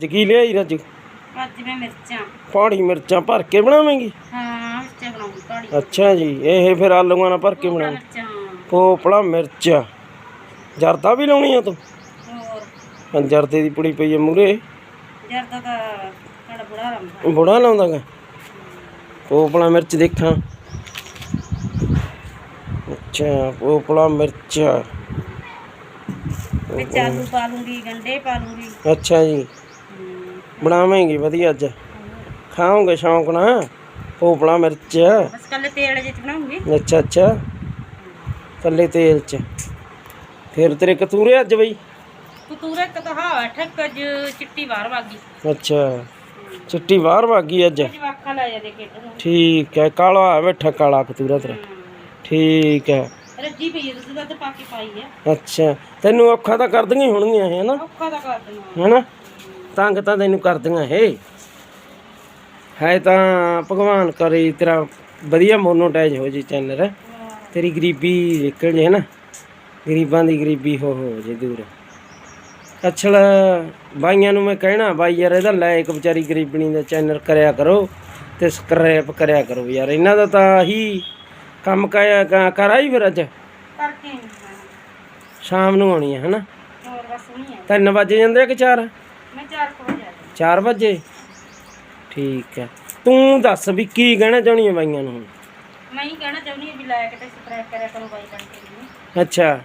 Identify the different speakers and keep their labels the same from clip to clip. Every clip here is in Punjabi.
Speaker 1: ਅੱਜ ਕੀ ਲਿਆਈ ਰੱਜ?
Speaker 2: ਅੱਜ ਮੈਂ ਮਿਰਚਾਂ।
Speaker 1: ਪਹਾੜੀ ਮਿਰਚਾਂ ਭਰ ਕੇ ਬਣਾਵੇਂਗੀ?
Speaker 2: ਹਾਂ ਮਿਰਚਾਂ ਬਣਾਉਂਗੀ ਕਾੜੀ
Speaker 1: ਅੱਛਾ ਜੀ ਇਹ ਫਿਰ ਆਲੂਆਂ ਨਾਲ ਭਰ ਕੇ ਬਣਾ
Speaker 2: ਮਿਰਚਾਂ
Speaker 1: ਪੋਪਲਾ ਮਿਰਚ। ਜਰਦਾ ਵੀ ਲਾਉਣੀ ਆ ਤੂੰ?
Speaker 2: ਹੋਰ?
Speaker 1: ਜਰਦੇ ਦੀ ਪੁੜੀ ਪਈ ਆ ਮੂਰੇ।
Speaker 2: ਜਰਦਾ ਤਾਂ ਸਾਡਾ ਬੁੜਾ ਰੰਦਾ
Speaker 1: ਬੁੜਾ ਲਾਉਂਦਾਗਾ? ਪੋਪਲਾ ਮਿਰਚ ਦੇਖਾਂ। ਅੱਛਾ ਪੋਪਲਾ ਮਿਰਚ।
Speaker 2: ਵਿੱਚ ਆਲੂ ਪਾ ਲੂੰਗੀ ਗੰਡੇ ਪਾ ਲੂੰਗੀ।
Speaker 1: ਅੱਛਾ ਜੀ। ਬਣਾਵੇਂਗੀ ਵਧੀਆ ਅੱਜ। ਖਾਓਗੇ ਸ਼ੌਂਕ ਨਾਲ ਪੋਪਲਾ ਮਿਰਚ।
Speaker 2: ਬਸ ਕੱਲੇ ਤੇਲ ਜਿਹੇ ਚ ਬਣਾਉਂਗੀ।
Speaker 1: ਅੱਛਾ ਅੱਛਾ। ਕੱਲੇ ਤੇਲ ਚ। ਫਿਰ ਤੇਰੇ ਕਤੂਰੇ ਅੱਜ ਬਈ?
Speaker 2: ਕਤੂਰੇ ਕਤਹਾ ਠੱਕ ਜ ਚਿੱਟੀ ਬਾਹਰ ਵਾਗੀ
Speaker 1: ਅੱਛਾ ਚਿੱਟੀ ਬਾਹਰ ਭਾਗੀ ਅੱਜ?
Speaker 2: ਲੈ ਜਾਂਦੇ ਨੂੰ।
Speaker 1: ਠੀਕ ਹੈ ਕਾਲਾ ਆ ਬੈਠਾ ਕਾਲਾ ਕਤੂਰਾ ਤੇਰਾ। ਠੀਕ ਹੈ।
Speaker 2: ਰੱਜੀ ਪਈ ਹੈ ਤੁਸੀਂ ਦੁੱਧ ਪਾ ਕੇ ਪਾਈ ਹੈ।
Speaker 1: ਅੱਛਾ ਤੈਨੂੰ ਔਖਾ ਤਾਂ ਕਰਦੀਆਂ ਹੀ ਹੋਣਗੀਆਂ ਇਹ ਹਨਾ?
Speaker 2: ਔਖਾ ਤਾਂ ਕਰ ਦੇਣਾ
Speaker 1: ਹਨਾ? ਤੰਗ ਤਾਂ ਤੈਨੂੰ ਕਰਦੀਆਂ ਇਹ। ਹੈ ਤਾਂ ਭਗਵਾਨ ਕਰੇ ਤੇਰਾ ਵਧੀਆ ਮੋਨੋਟਾਈਜ਼ ਹੋ ਜੇ ਚੈਨਲ ਤੇਰੀ ਗਰੀਬੀ ਨਿਕਲ ਜੇ ਹਨਾ। ਗਰੀਬਾਂ ਦੀ ਗਰੀਬੀ ਹੋ ਹੋ ਜੇ ਦੂਰ। ਅਛਲ ਬਾਈਆਂ ਨੂੰ ਮੈਂ ਕਹਿਣਾ ਬਾਈ ਯਾਰ ਇਹਦਾ ਲੈ ਇੱਕ ਵਿਚਾਰੀ ਗਰੀਬਣੀ ਦਾ ਚੈਨਲ ਕਰਿਆ ਕਰੋ ਤੇ ਸਕ੍ਰੈਪ ਕਰਿਆ ਕਰੋ ਯਾਰ। ਇਹਨਾਂ ਦਾ ਤਾਂ ਹੀ ਕੰਮ ਕਾਇਆ ਕਰਾ ਹੀ ਫਿਰ ਅੱਜ। ਸ਼ਾਮ ਨੂੰ ਆਉਣੀ ਹੈ ਹਨਾ।
Speaker 2: ਹੋਰ ਬਸ ਨਹੀਂ ਹੈ
Speaker 1: ਤਿੰਨ ਵਜੇ ਜਾਂਦੇ ਆ ਕਿ 4
Speaker 2: ਮੈਂ ਚਾਰ ਕੋਲ ਜਾ
Speaker 1: 4 ਵਜੇ? ਠੀਕ ਹੈ। ਤੂੰ ਦੱਸ ਵੀ ਕੀ ਕਹਿਣਾ ਚਾਹਣੀ ਹੈ ਬਾਈਆਂ ਨੂੰ
Speaker 2: ਮੈਂ ਹੀ ਕਹਿਣਾ ਚਾਹੁੰਦੀ ਹਾਂ ਵੀ ਲਾਇਕ ਤੇ ਸਬਸਕ੍ਰਾਈਬ ਕਰਿਆ ਕਰੋ ਬਾਈ ਕਰਕੇ ਨੂੰ
Speaker 1: ਅੱਛਾ।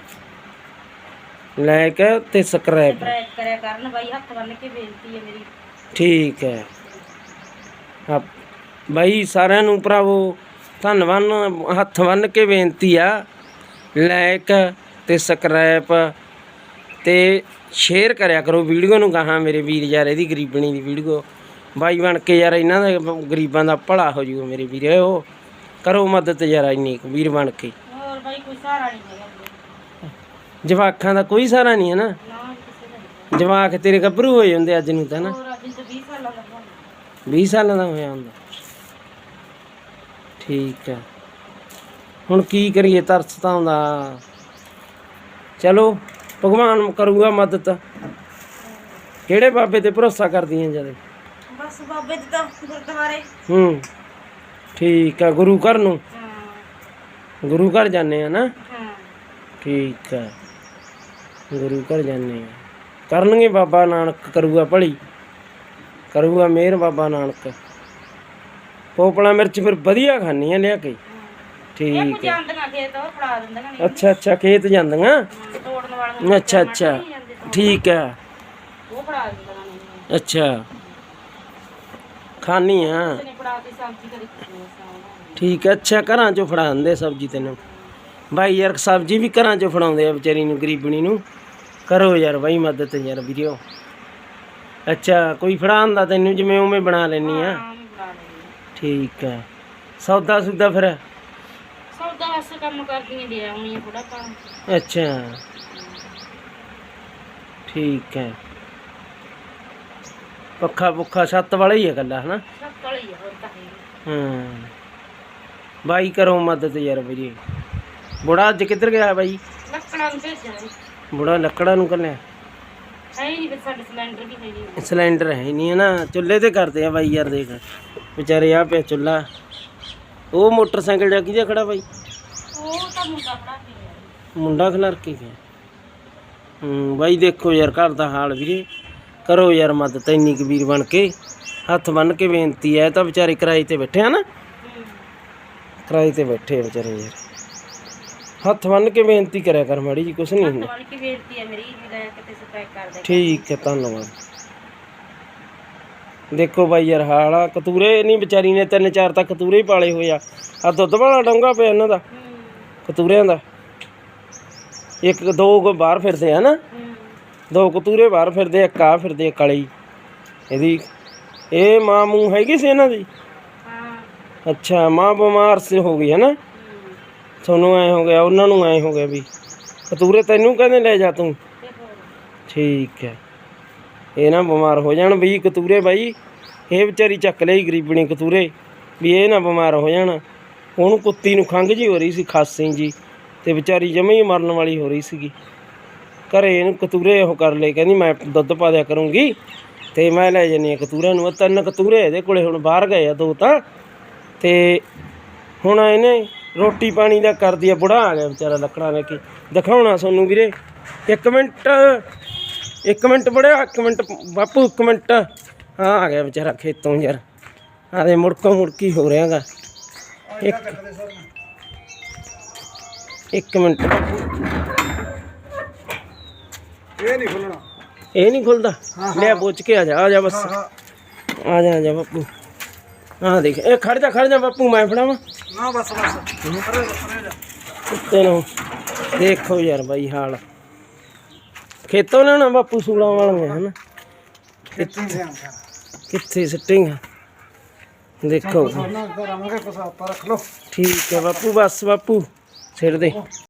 Speaker 1: ਲਾਇਕ ਤੇ ਸਬਸਕ੍ਰਾਈਬ
Speaker 2: ਕਰਿਆ ਕਰਨ ਬਾਈ ਹੱਥ ਬੰਨ ਕੇ ਬੇਨਤੀ ਹੈ ਮੇਰੀ।
Speaker 1: ਠੀਕ ਹੈ। ਆ ਬਾਈ ਸਾਰਿਆਂ ਨੂੰ ਭਰਾਵੋ ਧੰਨਵਾਦ ਹੱਥ ਬੰਨ ਕੇ ਬੇਨਤੀ ਆ। ਲਾਇਕ ਤੇ ਸਬਸਕ੍ਰਾਈਬ ਤੇ ਸ਼ੇਅਰ ਕਰਿਆ ਕਰੋ ਵੀਡੀਓ ਨੂੰ ਗਾਹਾਂ ਮੇਰੇ ਵੀਰ ਯਾਰ ਇਹਦੀ ਗਰੀਬਣੀ ਦੀ ਵੀਡੀਓ। ਬਾਈ ਬਣ ਕੇ ਯਾਰ ਇਹਨਾਂ ਦਾ ਗਰੀਬਾਂ ਦਾ ਭਲਾ ਹੋ ਜੂਗਾ ਮੇਰੇ ਵੀਰੋ ਕਰੋ ਮਦਦ ਯਾਰ ਇੰਨੀ ਵੀਰ ਬਣ ਕੇ।
Speaker 2: ਹੋਰ ਬਾਈ ਕੋਈ ਸਹਾਰਾ ਨਹੀਂ ਹੈਗਾ ਵੀਰੇ।
Speaker 1: ਜਵਾਕਾਂ ਦਾ ਕੋਈ ਸਹਾਰਾ ਨਹੀਂ ਹੈ ਨਾ। ਜਵਾਕ ਤੇਰੇ ਗੱਭਰੂ ਹੋਏ ਹੁੰਦੇ ਅੱਜ ਨੂੰ ਤਾਂ ਨਾ।
Speaker 2: ਹੋਰ ਅੱਜ ਤੋਂ 20 ਸਾਲਾਂ ਦਾ ਹੋਣਾ।
Speaker 1: 20 ਸਾਲਾਂ ਦਾ ਹੋਇਆ ਹੁੰਦਾ। ਠੀਕ ਹੈ। ਹੁਣ ਕੀ ਕਰੀਏ ਤਰਸ ਤਾਂ ਆਉਂਦਾ। ਚਲੋ। ਭਗਵਾਨ ਕਰੂਗਾ ਮਦਦ। ਕਿਹੜੇ ਬਾਬੇ ਤੇ ਭਰੋਸਾ ਕਰਦੀਆਂ ਜਦ?
Speaker 2: ਬਸ ਬਾਬੇ ਦੇ ਤਾਂ ਗੁਰਦੁਆਰੇ।
Speaker 1: ਹੂੰ ਠੀਕ ਹੈ ਗੁਰੂ ਘਰ ਨੂੰ।
Speaker 2: ਹਾਂ।
Speaker 1: ਗੁਰੂ ਘਰ ਜਾਂਦੇ ਆ ਨਾ?
Speaker 2: ਹਾਂ।
Speaker 1: ਠੀਕ ਹੈ ਗੁਰੂ ਘਰ ਜਾਂਦੇ ਆ। ਕਰਨਗੇ ਬਾਬਾ ਨਾਨਕ ਕਰੂਗਾ ਭਲੀ। ਕਰੂਗਾ ਮਿਹਰ ਬਾਬਾ ਨਾਨਕ। ਪੋਪਲਾ ਮਿਰਚ ਫਿਰ ਵਧੀਆ ਖਾਣੀ ਆ ਲਿਆ ਕੇ। ਠੀਕ
Speaker 2: ਕੁਝ ਜਾਂਦੀਆਂ ਖੇਤ ਉਹ ਫੜਾ ਦਿੰਦੀਆਂ ਨੇ।
Speaker 1: ਅੱਛਾ ਅੱਛਾ ਖੇਤ ਜਾਂਦੀਆਂ?
Speaker 2: ਤੋੜਨ ਵਾਲੀਆਂ
Speaker 1: ਅੱਛਾ ਅੱਛਾ। ਠੀਕ ਹੈ।
Speaker 2: ਉਹ ਫੜਾ ਦਿੰਦੀਆਂ ਨੇ।
Speaker 1: ਅੱਛਾ। ਖਾਣੀ ਆ।
Speaker 2: ਫੜਾ
Speaker 1: ਠੀਕ ਹੈ ਅੱਛਾ ਘਰਾਂ ਚੋਂ ਫੜਾਉਂਦੇ ਸਬਜ਼ੀ ਤੈਨੂੰ। ਬਾਈ ਯਾਰ ਸਬਜ਼ੀ ਵੀ ਘਰਾਂ ਚੋਂ ਫੜਾਉਂਦੇ ਆ ਵਿਚਾਰੀ ਨੂੰ ਗਰੀਬਣੀ ਨੂੰ। ਕਰੋ ਯਾਰ ਬਾਈ ਮਦਦ ਯਾਰ ਵੀਡੀਓ ਅੱਛਾ ਕੋਈ ਫੜਾਉਂਦਾ ਤੈਨੂੰ ਜਿਵੇਂ ਉਵੇਂ ਬਣਾ ਲੈਣੀ ਆ।
Speaker 2: ਹੀ
Speaker 1: ਠੀਕ ਹੈ। ਸੌਦਾ ਸੁਦਾ ਫਿਰ?
Speaker 2: ਕੰਮ ਕਰਦੀਆਂ ਦੇ ਆਉਣੀਆਂ ਥੋੜਾ ਕੰਮ।
Speaker 1: ਅੱਛਾ। ਠੀਕ ਹੈ। ਪੱਖਾ ਪੁੱਖਾ ਛੱਤ ਵਾਲਾ ਹੀ ਹੈ ਗੱਲਾਂ ਹਨਾ?
Speaker 2: ਸਭ ਕਲੀ ਆ ਹੋਰ ਤਾਂ ਹੈ ਨੀ।
Speaker 1: ਹਾਂ। ਬਾਈ ਕਰੋ ਮਦਦ ਯਾਰ ਵੀਰੇ ਬੁੜਾ ਅੱਜ ਕਿੱਧਰ ਗਿਆ ਬਾਈ?
Speaker 2: ਲੱਕੜਾਂ ਨੂੰ ਭੇਜਿਆ।
Speaker 1: ਬੁੜਾ ਲੱਕੜਾਂ ਨੂੰ ਕੱਲਿਆ?
Speaker 2: ਹੈ ਹੀ ਨਹੀਂ ਫਿਰ ਸਾਡੇ ਸਿਲੰਡਰ ਵੀ ਹੈ ਨਹੀਂ।
Speaker 1: ਸਿਲੰਡਰ ਹੈ ਨਹੀਂ ਹੈ ਨਾ ਚੁੱਲ੍ਹੇ ਤੇ ਕਰਦੇ ਆ ਬਾਈ ਯਾਰ ਦੇਖ। ਵਿਚਾਰੇ ਆ ਪਿਆ ਚੁੱਲ੍ਹਾ। ਉਹ ਮੋਟਰਸਾਈਕਲ ਜਾ ਕਿਹਦਾ ਖੜਾ ਬਾਈ?
Speaker 2: ਉਹ ਤਾਂ ਮੁੰਡਾ ਖੜਾ
Speaker 1: ਮੁੰਡਾ ਖਲਰ ਕੇ ਗਿਆ। ਹੂੰ ਬਾਈ ਦੇਖੋ ਯਾਰ ਘਰ ਦਾ ਹਾਲ ਵੀਰੇ। ਕਰੋ ਯਾਰ ਮਦਦ ਇੰਨੀ ਕਬੀਰ ਬਣ ਕੇ। ਹੱਥ ਬੰਨ ਕੇ ਬੇਨਤੀ ਇਹ ਤਾਂ ਵਿਚਾਰੇ ਕਿਰਾਏ ਤੇ ਬੈਠੇ ਆ ਨਾ। ਕਿਰਾਏ ਤੇ ਬੈਠੇ ਆ ਵਿਚਾਰੇ ਯਾਰ। ਹੱਥ ਬੰਨ ਕੇ ਬੇਨਤੀ ਕਰਿਆ ਕਰ ਮਾੜੀ ਜੀ ਕੁਛ ਨਹੀਂ ਹੁੰਦਾ।
Speaker 2: ਬਣ ਕੇ ਬੇਨਤੀ ਹੈ ਮੇਰੀ ਵੀ ਲੈ ਕੇ ਤੇ ਸਬਸਕ੍ਰਾਈਬ ਕਰ ਦੇ।
Speaker 1: ਠੀਕ ਹੈ ਧੰਨਵਾਦ। ਦੇਖੋ ਬਾਈ ਯਾਰ ਹਾਲ ਆ ਕਤੂਰੇ ਨਹੀਂ ਵਿਚਾਰੀ ਨੇ ਤਿੰਨ ਚਾਰ ਤਾਂ ਕਤੂਰੇ ਹੀ ਪਾਲੇ ਹੋਏ ਆ। ਆ ਦੁੱਧ ਵਾਲਾ ਡੋਂਗਾ ਪਿਆ ਇਹਨਾਂ ਦਾ।
Speaker 2: ਹੂੰ।
Speaker 1: ਕਤੂਰਿਆਂ ਦਾ। ਇੱਕ ਦੋ ਕੋ ਬਾਹਰ ਫਿਰਦੇ ਆ ਨਾ। ਦੋ ਕਤੂਰੇ ਬਾਹਰ ਫਿਰਦੇ ਇੱਕ ਆ ਫਿਰਦੇ ਇੱਕ ਕਾਲੀ ਇਹਦੀ ਇਹ ਮਾਂ ਮੂੰਹ ਹੈਗੀ ਸੀ ਇਹਨਾਂ ਦੀ?
Speaker 2: ਹਾਂ।
Speaker 1: ਅੱਛਾ ਮਾਂ ਬਿਮਾਰ ਸੀ ਹੋ ਗਈ ਹੈ ਨਾ ਤੁਹਾਨੂੰ ਐ ਹੋ ਗਿਆ ਉਹਨਾਂ ਨੂੰ ਐ ਹੋ ਗਿਆ ਵੀ। ਕਤੂਰੇ ਤੈਨੂੰ ਕਹਿੰਦੇ ਲੈ ਜਾ ਤੂੰ। ਠੀਕ ਹੈ। ਇਹ ਨਾ ਬਿਮਾਰ ਹੋ ਜਾਣ ਵੀ ਕਤੂਰੇ ਬਾਈ ਇਹ ਵਿਚਾਰੀ ਚੱਕ ਲਈ ਗਰੀਬਣੀ ਕਤੂਰੇ ਵੀ ਇਹ ਨਾ ਬਿਮਾਰ ਹੋ ਜਾਣ। ਉਹਨੂੰ ਕੁੱਤੀ ਨੂੰ ਖੰਘ ਜੀ ਹੋ ਰਹੀ ਸੀ, ਖਾਸੀ ਜੀ ਤੇ ਵਿਚਾਰੀ ਜਮੇ ਹੀ ਮਰਨ ਵਾਲੀ ਹੋ ਰਹੀ ਸੀਗੀ। ਘਰੇ ਇਹਨੂੰ ਕਤੂਰੇ ਉਹ ਕਰ ਲਏ, ਕਹਿੰਦੀ ਮੈਂ ਦੁੱਧ ਪਾ ਦਿਆ ਕਰੂੰਗੀ, ਤੇ ਮੈਂ ਲੈ ਜੰਨੀ ਆ ਕਤੂਰੇ ਨੂੰ। ਤਿੰਨ ਕਤੂਰੇ ਇਹਦੇ ਕੋਲੇ ਹੁਣ ਬਾਹਰ ਗਏ ਆ ਦੋ ਤਾਂ, ਤੇ ਹੁਣ ਇਹਨੇ ਰੋਟੀ ਪਾਣੀ ਦਾ ਕਰਦੀ ਆ ਬੁੜਾ ਆ ਗਿਆ ਵਿਚਾਰਾ ਲੱਕੜਾਂ ਲੈ ਕੇ। ਦਿਖਾਉਣਾ ਤੁਹਾਨੂੰ ਵੀਰੇ, ਇੱਕ ਮਿੰਟ ਇੱਕ ਮਿੰਟ ਬੜਿਆ, ਇੱਕ ਮਿੰਟ ਬਾਪੂ, ਇੱਕ ਮਿੰਟ। ਆ ਆ ਗਿਆ ਵਿਚਾਰਾ ਖੇਤੋਂ ਯਾਰ ਆਦੇ ਮੁੜਕੋ ਮੁੜਕੀ ਹੋ ਰਿਹਾਗਾ। ਇੱਕ ਇੱਕ ਮਿੰਟ।
Speaker 3: ਇਹ ਨਹੀਂ ਖੁੱਲਣਾ।
Speaker 1: ਇਹ ਨਹੀਂ ਖੁੱਲਦਾ? ਲੈ ਪੁੱਛ ਕੇ ਆ ਜਾ ਆ ਜਾ ਬਸ। ਆ ਜਾ ਆ ਜਾ ਬਾਪੂ। ਆ ਦੇਖ ਇਹ ਖੜ ਜਾ ਖੜ ਜਾ ਬਾਪੂ ਮੈਂ ਫੜਾਵਾਂ।
Speaker 3: ਨਾ ਬਸ ਬਸ।
Speaker 1: ਕੁੱਤੇ ਨੂੰ। ਦੇਖੋ ਯਾਰ ਬਾਈ ਹਾਲ। ਖੇਤੋਂ ਲੈਣਾ ਬਾਪੂ ਸੂਲਾਂ ਵਾਲੀਆਂ ਹਨਾ?
Speaker 3: ਕਿੱਥੇ
Speaker 1: ਸਿੱਟੀਆਂ? ਦੇਖੋ।
Speaker 3: ਨਾ ਰੱਖ ਲਓ।
Speaker 1: ਠੀਕ ਹੈ ਬਾਪੂ ਬਸ ਬਾਪੂ ਸਿਰ ਦੇ।